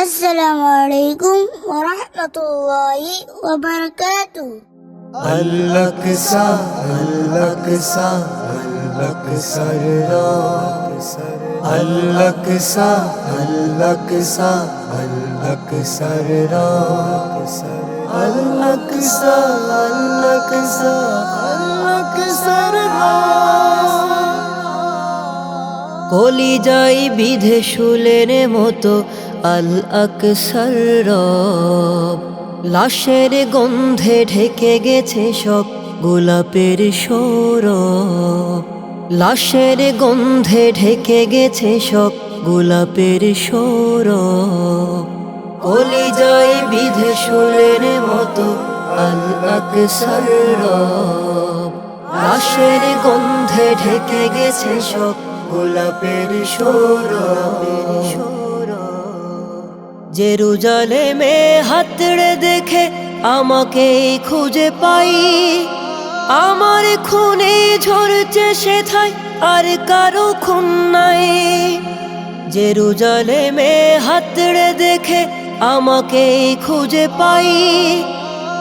السلام عليكم ورحمة الله وبركاته الأقصى الأقصى الأقصى الأقصى الأقصى الأقصى الأقصى الأقصى কলি যাই বিধে শুলের মতো আল আকসার লাশের গন্ধে ঢেকে গেছে সব গোলাপের সৌরভ। লাশের গন্ধে ঢেকে গেছে সব গোলাপের সৌরভ। কলি যাই বিধে শুলের মতো আল আকসার লাশের গন্ধে ঢেকে গেছে সব গোলাপের সৌরভের সৌরভ জেরুজালেমে হাতড়ে দেখে আমাকে খুঁজে পাই। আমার খুনে ঝরছে সেথায়, আর কারও খুন নাই। জেরুজালেমে হাতড়ে দেখে আমাকে খুঁজে পাই।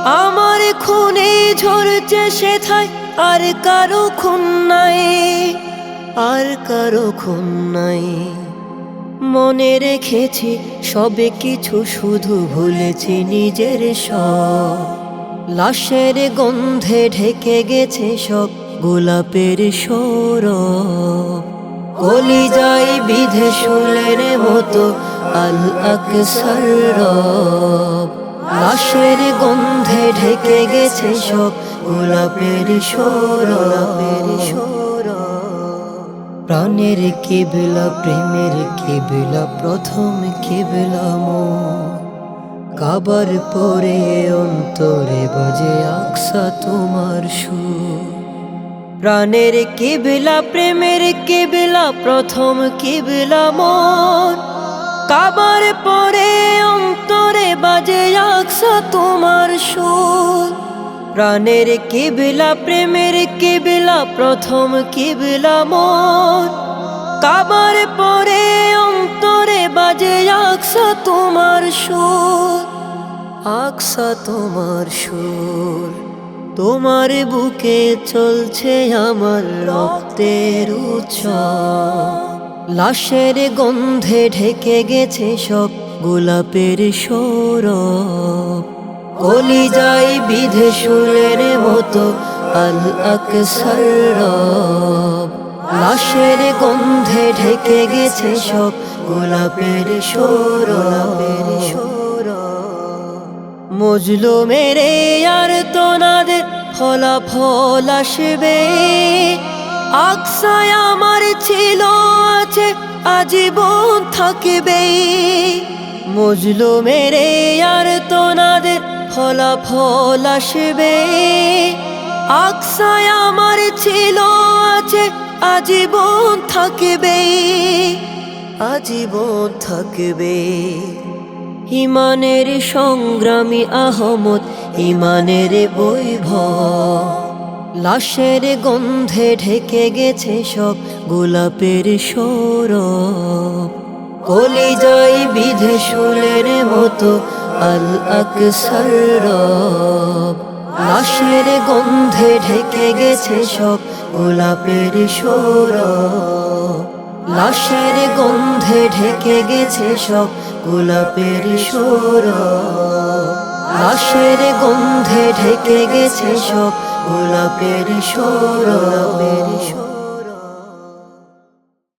আমার খুনে ঝরছে সেথায়, আর কারও খুন নাই। আর কারও খুন নাই। মনে রেখেছি, সবে কিছু শুধু ভুলেছি নিজের সব। লাশের গন্ধে ঢেকে গেছে সব গোলাপের সৌরভ। কলি যাই বিধে শুলের মতো আল আকসার লাশের গন্ধে ঢেকে গেছে সব গোলাপের সৌরভের সৌরভ। প্রাণের কেবেলা, প্রেমের কেবেলা, প্রথম কেবেলা মো কাবার পরে অন্তরে বাজে আকসা তোমার সুর। প্রাণের কেবেলা, প্রেমের কেবেলা, প্রথম কেবেলা মন কাবার পরে অন্তরে বাজে আকসা তোমার সুর। প্রাণের কেবেলা, প্রেমের কেবেলা, প্রথম কেবেলা মন। কাবার পরে অন্তরে বাজে আকসা তোমার সুর, আকসা তোমার সুর। তোমার বুকে চলছে আমার রক্তের উৎসব। লাশের গন্ধে ঢেকে গেছে সব গোলাপের সৌরভ। কলি যাই বিধে শুলের মতো আল রব। লাশের গন্ধে ঢেকে গেছে সব গোলাপের সৌরভের সৌরভ। মজলু মেরে আর তোনাদের ফলাফল আসবে। আকসায় আমার ছিল, আছে, আজীবন থাকবে। মজলু মেরে আর তোনাদের ফলাফল আসবে। আকসায় আমার ছিল, আছে, আজীবন থাকবে। আজীবন থাকবে। ইমানের সংগ্রামী আহমদ, ইমানের বৈভব। লাশের গন্ধে ঢেকে গেছে সব গোলাপের সৌরভ। কলি যাই বিধে শুলের মতো আল আকসার লাশের গন্ধে ঢেকে গেছে সব গোলাপের সৌরভ। লাশের গন্ধে ঢেকে গেছে সব গোলাপের সৌরভ। লাশের গন্ধে ঢেকে গেছে সব গোলাপের সৌরভ।